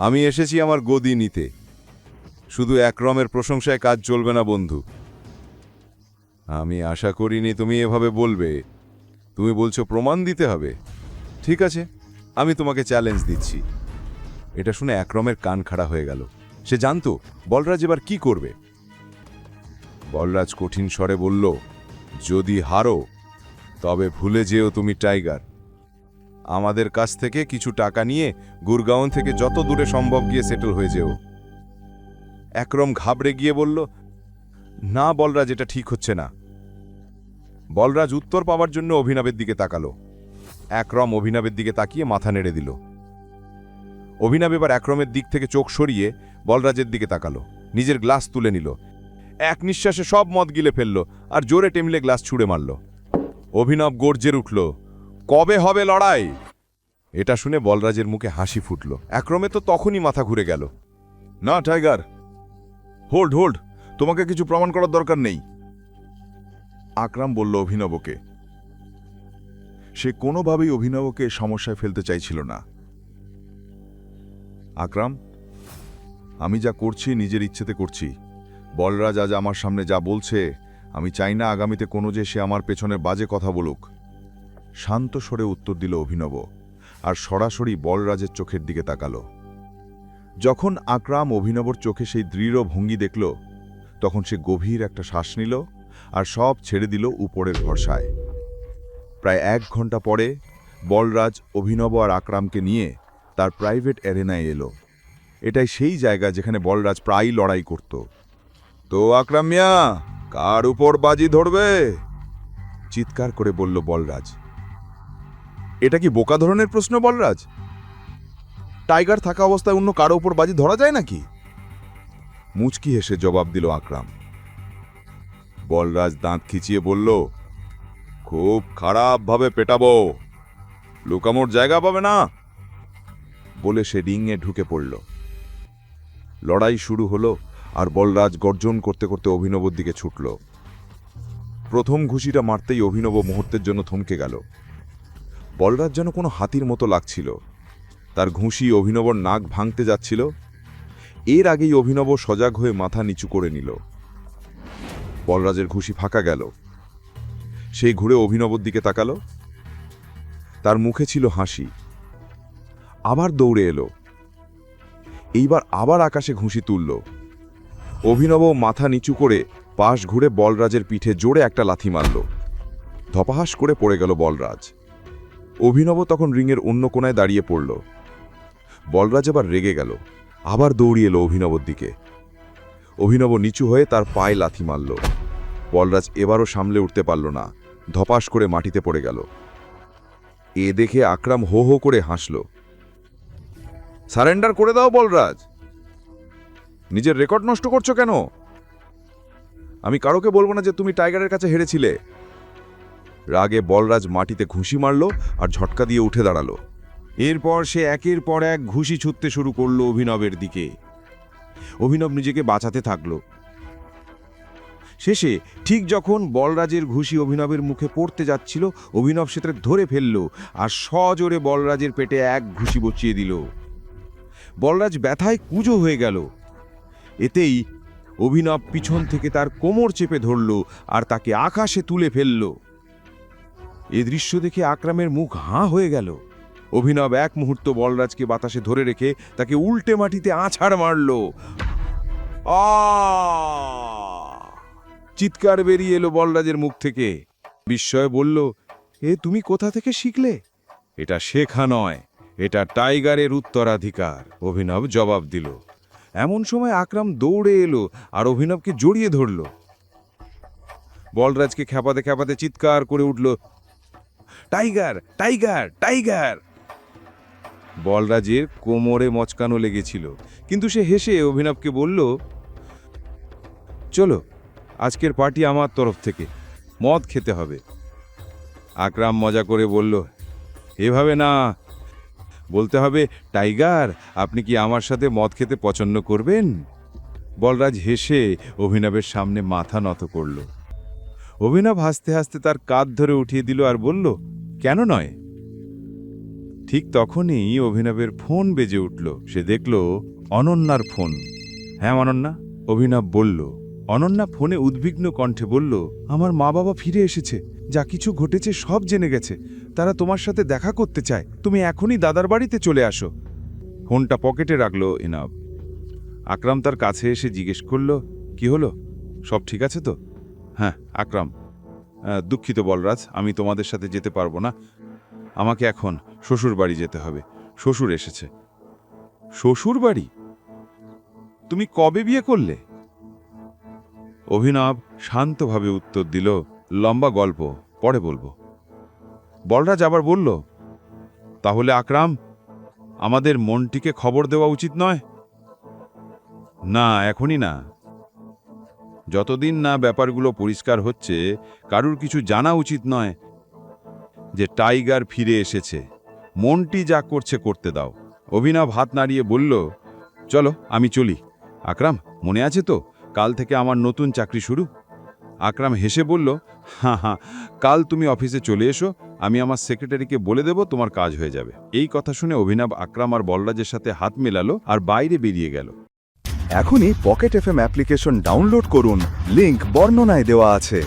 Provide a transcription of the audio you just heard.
আমি এসেছি আমার গদি নিতে। শুধু একরমের প্রশংসায় কাজ চলবে না, বন্ধু। আমি আশা করিনি তুমি এভাবে বলবে। তুমি বলছো প্রমাণ দিতে হবে। ঠিক আছে, আমি তোমাকে চ্যালেঞ্জ দিচ্ছি। এটা শুনে একরমের কান খাড়া হয়ে গেল। সে জানতো বলরাজ এবার কি করবে। বলরাজ কঠিন স্বরে বলল, যদি হারো, তবে ভুলে যেও তুমি টাইগার। আমাদের কাছ থেকে কিছু টাকা নিয়ে গুরগাঁও থেকে যত দূরে সম্ভব গিয়ে সেটেল হয়ে যেও। একরম ঘাবড়ে গিয়ে বলল, না বলরাজ, এটা ঠিক হচ্ছে না। বলরাজ উত্তর পাওয়ার জন্য অভিনবের দিকে তাকালো। একরম অভিনবের দিকে তাকিয়ে মাথা নেড়ে দিল। অভিনব এবার একরমের দিক থেকে চোখ সরিয়ে বলরাজের দিকে তাকালো। নিজের গ্লাস তুলে নিল। এক নিঃশ্বাসে সব মদ গিলে ফেলল আর জোরে টেমলে গ্লাস ছুঁড়ে মারল। অভিনব গর্জের উঠল কবে হবে লড়াই? এটা শুনে বলরাজের মুখে হাসি ফুটল। একরমে তো তখনই মাথা ঘুরে গেল। না, টাইগার। হোল্ড হোল্ড তোমাকে কিছু প্রমাণ করার দরকার নেই। আকরাম বলল অভিনবকে। সে কোনোভাবেই অভিনবকে সমস্যায় ফেলতে চাইছিল না। আকরাম, আমি যা করছি, নিজের ইচ্ছেতে করছি। বলরাজ আজ আমার সামনে যা বলছে, আমি চাই না আগামীতে কোনো যে সে আমার পেছনে বাজে কথা বলুক। শান্ত স্বরে উত্তর দিল অভিনব, আর সরাসরি বলরাজের চোখের দিকে তাকাল। যখন আকরাম অভিনবর চোখে সেই দৃঢ় ভঙ্গি দেখল, তখন সে গভীর একটা শ্বাস নিল আর সব ছেড়ে দিল উপরের ভরসায়। প্রায় এক ঘণ্টা পরে বলরাজ, অভিনব আর আকরামকে নিয়ে তার প্রাইভেট অ্যারেনায় এলো। এটাই সেই জায়গা যেখানে বলরাজ প্রায়ই লড়াই করত। তো আকরাম মিয়া, কার উপর বাজি ধরবে? চিৎকার করে বলল বলরাজ। এটা কি বোকা ধরনের প্রশ্ন বলরাজ? টাইগার থাকা অবস্থায় অন্য কারও উপর বাজি ধরা যায় নাকি? মুচকি হেসে জবাব দিল আকরাম। বলরাজ দাঁত খিচিয়ে বলল, খুব খারাপভাবে পেটাবো। লুকামোর জায়গা পাবে না? বলে সে রিংয়ে ঢুকে পড়ল। লড়াই শুরু হলো আর বলরাজ গর্জন করতে করতে অভিনবর দিকে ছুটল। প্রথম ঘুষিটা মারতেই অভিনব মুহূর্তের জন্য থমকে গেল। বলরাজ যেন কোনো হাতির মতো লাগছিল। তার ঘুষি অভিনবর নাক ভাঙতে যাচ্ছিল। এর আগেই অভিনব সজাগ হয়ে মাথা নিচু করে নিল। বলরাজের ঘুষি ফাঁকা গেল। সেই ঘুরে অভিনবর দিকে তাকালো। তার মুখে ছিল হাসি। আবার দৌড়ে এলো। এইবার আবার আকাশে ঘুষি তুলল। অভিনব মাথা নিচু করে পাশ ঘুরে বলরাজের পিঠে জোরে একটা লাথি মারল। ধপাহাস করে পড়ে গেল বলরাজ। অভিনব তখন রিংয়ের অন্য কোনায় দাঁড়িয়ে পড়ল। বলরাজ আবার রেগে গেল। আবার দৌড়িয়ে এলো অভিনবর দিকে। অভিনব নিচু হয়ে তার পায়ে লাথি মারল। বলরাজ এবারও সামলে উঠতে পারল না। ধপাস করে মাটিতে পড়ে গেল। এ দেখে আকরাম হো হো করে হাসল। সারেন্ডার করে দাও বলরাজ। নিজের রেকর্ড নষ্ট করছ কেন? আমি কারোকে বলব না যে তুমি টাইগারের কাছে হেরেছিলে। রাগে বলরাজ মাটিতে ঘুষি মারল আর ঝটকা দিয়ে উঠে দাঁড়াল। এরপর সে একের পর এক ঘুষি ছুটতে শুরু করল অভিনবের দিকে। অভিনব নিজেকে বাঁচাতে থাকল। শেষে ঠিক যখন বলরাজের ঘুষি অভিনবের মুখে পড়তে যাচ্ছিল, অভিনব সেটা ধরে ফেলল আর সজোরে বলরাজের পেটে এক ঘুষি বচিয়ে দিল। বলরাজ ব্যথায় কুজো হয়ে গেল। এতেই অভিনব পিছন থেকে তার কোমর চেপে ধরল আর তাকে আকাশে তুলে ফেলল। এ দৃশ্য দেখে আকরামের মুখ হাঁ হয়ে গেল। অভিনব এক মুহূর্ত বলরাজকে বাতাসে ধরে রেখে তাকে উল্টে মাটিতে আছাড় মারল। চিৎকার বেরিয়ে এলো বলরাজের মুখ থেকে। বিস্ময় বলল, এ তুমি কোথা থেকে শিখলে? এটা শেখা নয়, এটা টাইগারের উত্তরাধিকার, অভিনব জবাব দিল। এমন সময় আকরাম দৌড়ে এলো আর অভিনবকে জড়িয়ে ধরল। বলরাজকে খেপাতে খেপাতে চিৎকার করে উঠল টাইগার টাইগার টাইগার। বলরাজের কোমরে মচকানো লেগেছিল, কিন্তু সে হেসে অভিনবকে বলল, চলো, আজকের পার্টি আমার তরফ থেকে, মদ খেতে হবে। আকরাম মজা করে বলল, এভাবে না। বলতে হবে, টাইগার, আপনি কি আমার সাথে মদ খেতে পছন্দ করবেন? বলরাজ হেসে অভিনবের সামনে মাথা নত করল। অভিনব হাসতে হাসতে তার কাঁধ ধরে উঠিয়ে দিল আর বলল, কেন নয়? ঠিক তখনই অভিনবের ফোন বেজে উঠল। সে দেখল অনন্যার ফোন। হ্যাঁ অনন্যা? অভিনব বলল। অনন্যা ফোনে উদ্বিগ্ন কণ্ঠে বলল, আমার মা বাবা ফিরে এসেছে। যা কিছু ঘটেছে সব জেনে গেছে। তারা তোমার সাথে দেখা করতে চায়। তুমি এখনই দাদার বাড়িতে চলে আসো। ফোনটা পকেটে রাখল ইনাব আকরাম তার কাছে এসে জিজ্ঞেস করল, কি হলো? সব ঠিক আছে তো? হ্যাঁ আকরাম দুঃখিত বলরাজ, আমি তোমাদের সাথে যেতে পারব না। আমাকে এখন শ্বশুর বাড়ি যেতে হবে। শ্বশুর এসেছে। শ্বশুর বাড়ি? তুমি কবে বিয়ে করলে? অভিনব শান্তভাবে উত্তর দিল, লম্বা গল্প, পরে বলব। বলরাজ আবার বলল, তাহলে আকরাম, আমাদের মনটিকে খবর দেওয়া উচিত নয়? না, এখনই না। যতদিন না ব্যাপারগুলো পরিষ্কার হচ্ছে, কারুর কিছু জানা উচিত নয় যে টাইগার ফিরে এসেছে। মনটি যা করছে করতে দাও। অভিনব হাত নাড়িয়ে বলল, চলো, আমি চলি। আকরাম, মনে আছে তো? কাল থেকে আমার নতুন চাকরি শুরু? আকরাম হেসে বলল হ্যাঁ হ্যাঁ কাল তুমি অফিসে চলে এসো, আমি আমার সেক্রেটারিকে বলে দেব তোমার কাজ হয়ে যাবে। এই কথা শুনে অভিনব আকরাম আর বলরাজের সাথে হাত মেলালো আর বাইরে বেরিয়ে গেল। এখনই পকেট এফএম অ্যাপ্লিকেশন ডাউনলোড করুন। লিংক বর্ণনায় দেওয়া আছে।